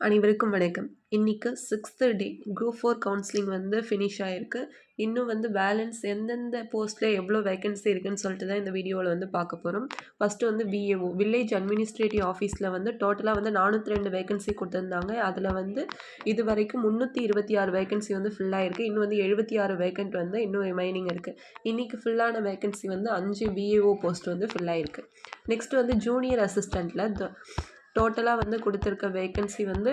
அனைவருக்கும் வணக்கம். இன்றைக்கி sixth day group four counselling வந்து ஃபினிஷ் ஆகிருக்கு இன்னும் வந்து பேலன்ஸ் எந்தெந்த போஸ்ட்டில் எவ்வளோ வேகன்சி இருக்குதுன்னு சொல்லிட்டு தான் இந்த வீடியோவில் வந்து பார்க்க போகிறோம் ஃபஸ்ட்டு வந்து விஏஓ வில்லேஜ் அட்மினிஸ்ட்ரேட்டிவ் ஆஃபீஸில் வந்து டோட்டலாக வந்து நானூற்றி ரெண்டு வேகன்சி கொடுத்துருந்தாங்க. அதில் வந்து இது வரைக்கும் முந்நூற்றி இருபத்தி ஆறு வேகன்சி வந்து ஃபில் ஆகிருக்கு இன்னும் வந்து எழுபத்தி ஆறு வேகண்ட் வந்து இன்னும் ரிமைனிங் இருக்குது இன்றைக்கி ஃபுல்லான வேகன்சி வந்து அஞ்சு விஏஓ போஸ்ட் வந்து ஃபில் ஆகிருக்கு நெக்ஸ்ட் வந்து ஜூனியர் அசிஸ்டண்ட்டில் டோட்டலாக வந்து கொடுத்துருக்க வேக்கன்சி வந்து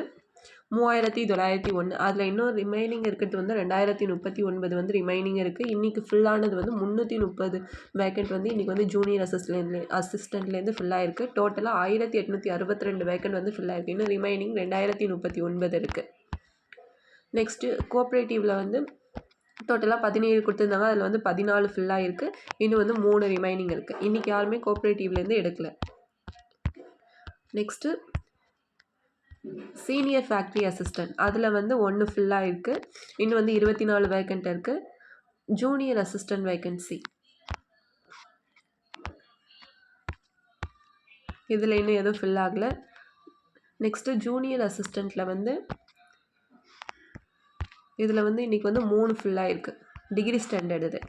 மூவாயிரத்தி தொள்ளாயிரத்தி ஒன்று அதில் இன்னும் ரிமைனிங் இருக்கிறது வந்து ரெண்டாயிரத்தி முப்பத்தி ஒன்பது வந்து ரிமைனிங் இருக்குது இன்றைக்கி ஃபுல்லானது வந்து முந்நூற்றி முப்பது வேக்கண்ட் வந்து இன்றைக்கி வந்து ஜூனியர் அசிஸ்டன்ட்லே அசிஸ்டண்ட்லேருந்து ஃபுல்லாக இருக்குது டோட்டலாக ஆயிரத்தி எட்நூற்றி அறுபத்தி ரெண்டு வேக்கண்ட் வந்து ஃபுல்லாக இருக்குது இன்னும் ரிமைனிங் ரெண்டாயிரத்தி முப்பத்தி ஒன்பது இருக்குது நெக்ஸ்ட்டு கோஆப்ரேட்டிவில் வந்து டோட்டலாக பதினேழு கொடுத்துருந்தாங்க. அதில் வந்து பதினாலு ஃபில்லாக இருக்குது இன்னும் வந்து மூணு ரிமைனிங் இருக்குது இன்றைக்கி யாருமே கோஆப்ரேட்டிவ்லேருந்து எடுக்கலை. நெக்ஸ்ட்டு சீனியர் ஃபேக்ட்ரி அசிஸ்டன்ட் அதில் வந்து ஒன்று ஃபில்லாக இருக்குது இன்னும் வந்து இருபத்தி நாலு வேக்கண்ட் இருக்குது ஜூனியர் அசிஸ்டன்ட் வேக்கன்சி இதில் இன்னும் எதுவும் ஃபில் ஆகலை. நெக்ஸ்ட்டு ஜூனியர் அசிஸ்டண்ட்டில் வந்து இதில் வந்து இன்றைக்கி வந்து மூணு ஃபில்லாக இருக்குது டிகிரி ஸ்டாண்டர்ட் இது.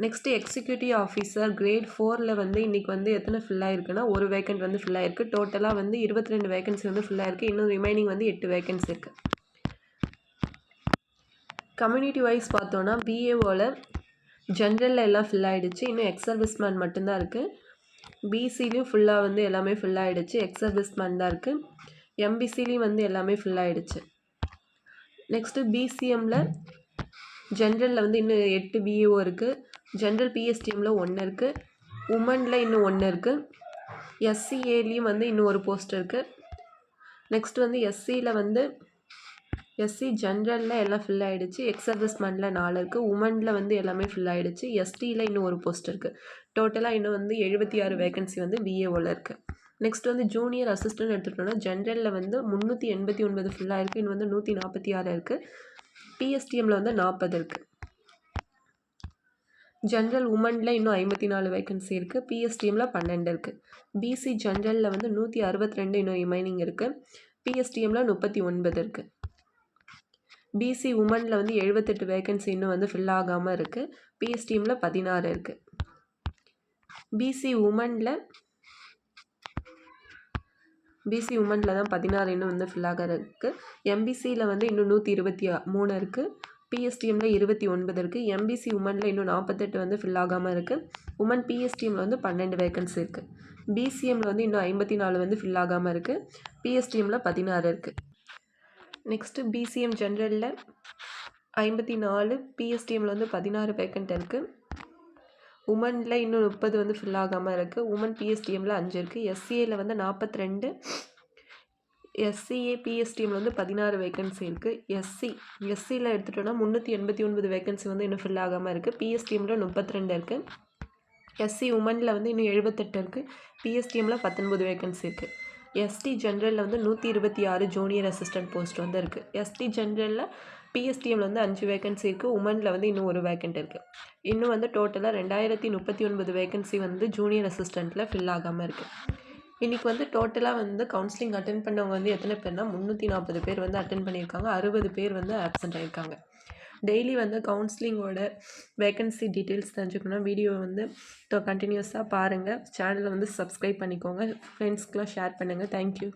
நெக்ஸ்ட்டு எக்ஸிக்யூட்டிவ் ஆஃபீஸர் கிரேட் ஃபோரில் வந்து இன்றைக்கி வந்து எத்தனை ஃபில் ஆயிருக்குன்னா ஒரு வேக்கண்ட் வந்து ஃபில் ஆயிருக்கு. டோட்டலாக வந்து இருபத்தி ரெண்டு வேகன்சி வந்து ஃபில் ஆயிருக்கு. இன்னும் ரிமைனிங் வந்து எட்டு வேகன்சி இருக்குது கம்யூனிட்டி வைஸ் பார்த்தோன்னா பிஏஓவில் ஜென்ரலில் எல்லாம் ஃபில் ஆகிடுச்சு இன்னும் எக்ஸ் சர்வீஸ்மேன் மட்டும்தான் இருக்குது பிசிலையும் ஃபுல்லாக வந்து எல்லாமே ஃபில் ஆகிடுச்சு எக்ஸ் சர்வீஸ்மேன் தான் இருக்குது எம்பிசிலையும் வந்து எல்லாமே ஃபில் ஆகிடுச்சு நெக்ஸ்ட்டு பிசிஎம்மில் ஜென்ரலில் வந்து இன்னும் எட்டு பிஏஓ இருக்குது ஜென்ரல் பிஎஸ்டிஎம்மில் ஒன்று இருக்குது உமனில் இன்னும் ஒன்று இருக்குது எஸ்சிஏலேயும் வந்து இன்னும் ஒரு போஸ்ட் இருக்குது நெக்ஸ்ட் வந்து எஸ்சியில் வந்து எஸ்சி ஜென்ரலில் எல்லாம் ஃபில் ஆகிடுச்சு எக்ஸ் சர்வீஸ்மேனில் நாலு இருக்குது உமனில் வந்து எல்லாமே ஃபில் ஆகிடுச்சு எஸ்டியில் இன்னும் ஒரு போஸ்ட் இருக்குது டோட்டலாக இன்னும் வந்து எழுபத்தி ஆறு வேகன்சி வந்து விஏஓவில் இருக்குது நெக்ஸ்ட் வந்து ஜூனியர் அசிஸ்டன்ட் எடுத்துகிட்டோம்னா ஜென்ரலில் வந்து முந்நூற்றி எண்பத்தி ஒன்பது ஃபுல்லாக இருக்குது இன்னும் வந்து நூற்றி நாற்பத்தி ஆறு இருக்குது பிஎஸ்டிஎம்மில் வந்து நாற்பது இருக்குது ஜென்ரல் உமனில் இன்னும் ஐம்பத்தி நாலு வேக்கன்சி இருக்குது பிஎஸ்டிஎம்மில் பன்னெண்டு இருக்குது பிசி ஜென்ரலில் வந்து நூற்றி அறுபத்தி ரெண்டு இன்னும் ரிமைனிங் இருக்குது பிஎஸ்டிஎம்மில் முப்பத்தி ஒன்பது இருக்குது பிசி உமனில் வந்து எழுபத்தெட்டு வேக்கன்சி இன்னும் வந்து ஃபில் ஆகாமல் இருக்குது பிஎஸ்டிஎம்மில் பதினாறு இருக்குது பிசி உமனில் பிசி உமனில் தான் பதினாறு இன்னும் வந்து ஃபில் ஆக இருக்குது எம்பிசியில் வந்து இன்னும் நூற்றி இருபத்தி மூணு இருக்குது பிஎஸ்டிஎம்மில் இருபத்தி ஒன்பது இருக்குது எம்பிசி உமனில் இன்னும் நாற்பத்தெட்டு வந்து ஃபில் ஆகாமல் இருக்குது உமன் பிஎஸ்டிஎம்மில் வந்து பன்னெண்டு வேகன்சி இருக்குது பிசிஎம்மில் வந்து இன்னும் ஐம்பத்தி நாலு வந்து ஃபில் ஆகாமல் இருக்குது பிஎஸ்டிஎம்மில் பதினாறு இருக்குது நெக்ஸ்ட்டு பிசிஎம் ஜென்ரலில் ஐம்பத்தி நாலு பிஎஸ்டிஎம்மில் வந்து பதினாறு வேக்கண்ட் இருக்குது உமனில் இன்னும் முப்பது வந்து ஃபில் ஆகாமல் இருக்குது உமன் பிஎஸ்டிஎம்மில் அஞ்சு இருக்குது எஸ்சிஏயில் வந்து நாற்பத்தி ரெண்டு எஸ்சிஏ பிஎஸ்டிஎம்மில் வந்து பதினாறு வேகன்சி இருக்குது எஸ்சி எஸ்சியில் எடுத்துட்டோம்னா முந்நூற்றி எண்பத்தி ஒன்பது வேகன்சி வந்து இன்னும் ஃபில் ஆகாமல் இருக்குது பிஎஸ்டிஎம்மில் முப்பத்தி ரெண்டு இருக்குது எஸ்சி உமனில் வந்து இன்னும் எழுபத்தெட்டு இருக்குது பிஎஸ்டிஎம்மில் பத்தொன்பது வேகன்சி இருக்குது எஸ்டி ஜென்ரலில் வந்து நூற்றி இருபத்தி ஆறு ஜூனியர் அசிஸ்டன்ட் போஸ்ட் வந்து இருக்குது எஸ்டி ஜென்ரலில் பிஎஸ்டிஎம்மில் வந்து அஞ்சு வேகன்சி இருக்குது உமனில் வந்து இன்னும் ஒரு வேக்கண்ட் இருக்குது இன்னும் வந்து டோட்டலாக ரெண்டாயிரத்தி முப்பத்தி ஒன்பது வேகன்சி வந்து ஜூனியர் அசிஸ்டண்ட்டில் ஃபில் ஆகாமல் இருக்குது இன்றைக்கி வந்து டோட்டலாக வந்து கவுன்சிலிங் அட்டன் பண்ணவங்க வந்து எத்தனை பேர்னா முந்நூற்றி நாற்பது பேர் வந்து அட்டன் பண்ணியிருக்காங்க. அறுபது பேர் வந்து ஆப்சண்ட் ஆகியிருக்காங்க டெய்லி வந்து கவுன்சிலிங்கோட வேக்கன்சி டீட்டெயில்ஸ் தெரிஞ்சுக்கணும் வீடியோ வந்து கண்டினியூஸாக பாருங்கள் சேனலை வந்து சப்ஸ்கிரைப் பண்ணிக்கோங்க. ஃப்ரெண்ட்ஸ்க்கெலாம் ஷேர் பண்ணுங்கள் தேங்க்யூ